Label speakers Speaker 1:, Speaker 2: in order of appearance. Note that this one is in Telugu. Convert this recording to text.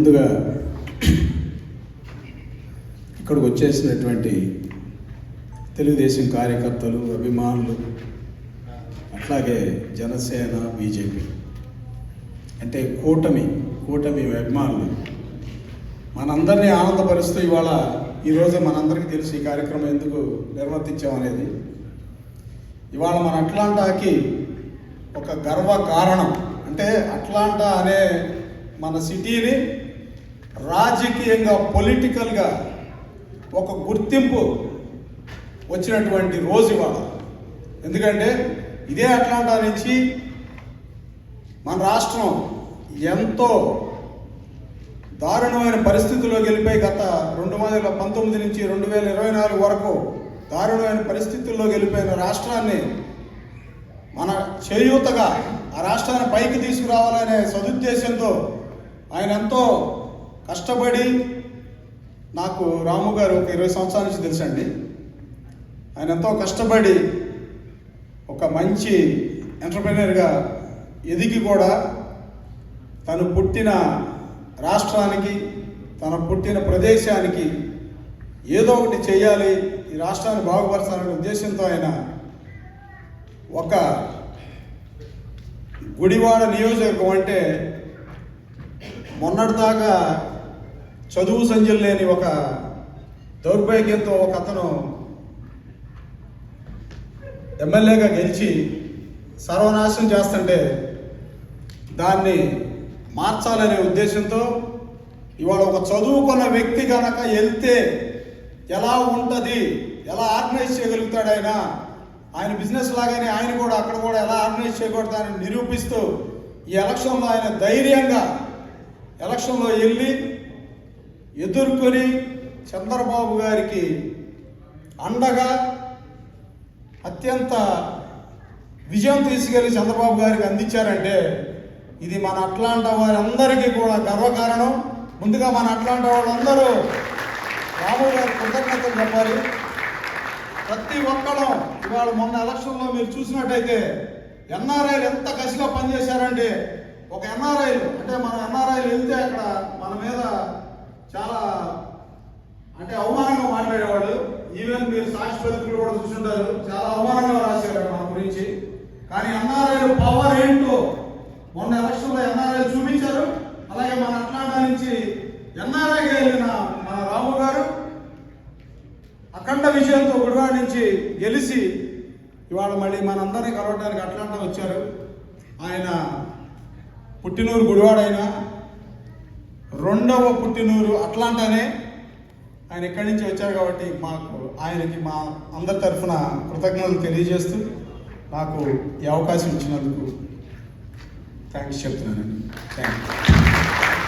Speaker 1: ముందుగా ఇక్కడికి వచ్చేసినటువంటి తెలుగుదేశం కార్యకర్తలు అభిమానులు అట్లాగే జనసేన బీజేపీ. అంటే కూటమి కూటమి అభిమానులు. మనందరినీ ఆనందపరుస్తూ ఇవాళ ఈరోజు మనందరికీ తెలుసు ఈ కార్యక్రమం ఎందుకు నిర్వర్తించామనేది. ఇవాళ మన అట్లాంటాకి ఒక గర్వ కారణం. అంటే అట్లాంటా అనే మన సిటీని రాజకీయంగా పొలిటికల్గా ఒక గుర్తింపు వచ్చినటువంటి రోజు ఇవాళ. ఎందుకంటే ఇదే అట్లాంటా నుంచి మన రాష్ట్రం ఎంతో దారుణమైన పరిస్థితుల్లోకి గెలిపోయి గత రెండు వేల పంతొమ్మిది నుంచి రెండు వేల ఇరవై నాలుగు వరకు దారుణమైన పరిస్థితుల్లో గెలిపోయిన రాష్ట్రాన్ని మన చేయూతగా ఆ రాష్ట్రాన్ని పైకి తీసుకురావాలనే సదుద్దేశంతో ఆయన ఎంతో కష్టపడి నాకు రాము గారు ఒక ఇరవై సంవత్సరాల నుంచి తెలుసండి. ఆయన ఎంతో కష్టపడి ఒక మంచి ఎంటర్ప్రినర్గా ఎదిగి కూడా తను పుట్టిన రాష్ట్రానికి తన పుట్టిన ప్రదేశానికి ఏదో ఒకటి చేయాలి ఈ రాష్ట్రాన్ని బాగుపరచాలనే ఉద్దేశంతో ఆయన ఒక గుడివాడ నియోజకవర్గం అంటే మొన్నటిదాకా చదువు సంజలు లేని ఒక దౌర్భాగ్యంతో ఒక అతను ఎమ్మెల్యేగా గెలిచి సర్వనాశనం చేస్తుంటే దాన్ని మార్చాలనే ఉద్దేశంతో ఇవాళ ఒక చదువుకున్న వ్యక్తి కనుక వెళ్తే ఎలా ఉంటుంది? ఎలా ఆర్గనైజ్ చేయగలుగుతాడు ఆయన? ఆయన బిజినెస్ లాగానే ఆయన కూడా అక్కడ కూడా ఎలా ఆర్గనైజ్ చేయకూడదని నిరూపిస్తూ ఈ ఎలక్షన్లో ఆయన ధైర్యంగా ఎలక్షన్లో వెళ్ళి ఎదుర్కొని చంద్రబాబు గారికి అండగా అత్యంత విజయం తీసుకెళ్ళి చంద్రబాబు గారికి అందించారంటే ఇది మన అట్లాంటా వారందరికీ కూడా గర్వకారణం. ముందుగా మన అట్లాంటి వాళ్ళందరూ రాము గారి కృతజ్ఞతలు చెప్పాలి. ప్రతి ఒక్కడం ఇవాళ మొన్న ఎలక్షన్లో మీరు చూసినట్టయితే ఎన్ఆర్ఐలు ఎంత కసిగా పనిచేశారంటే ఒక ఎన్ఆర్ఐలు అంటే మన ఎన్ఆర్ఐలు వెళ్తే అక్కడ మన మీద చాలా అంటే అవమానంగా మాట్లాడేవాళ్ళు. ఈవెన్ మీరు సాక్షి పత్రికలు కూడా చూసుంటారు చాలా అవమానంగా రాశారు మన గురించి. కానీ ఎన్ఆర్ఐలు పవర్ ఏంటో? మొన్న ఎలక్షన్లో ఎన్ఆర్ఐలు చూపించారు? అలాగే మన అట్లాంటా నుంచి ఎన్ఆర్ఐకి వెళ్ళిన మన రాము గారు? అఖండ విజయంతో గుడివాడ నుంచి గెలిచి ఇవాళ మళ్ళీ మనందరినీ కలవడానికి అట్లాంటా వచ్చారు. ఆయన పుట్టినూరు గుడివాడైనా రెండవ పుట్టినూరు అట్లాంటానే ఆయన ఎక్కడి నుంచి వచ్చారు కాబట్టి మాకు ఆయనకి మా అందరి తరఫున కృతజ్ఞతలు తెలియజేస్తూ నాకు ఈ అవకాశం ఇచ్చినందుకు థ్యాంక్స్ చెప్తున్నానండి. Thank you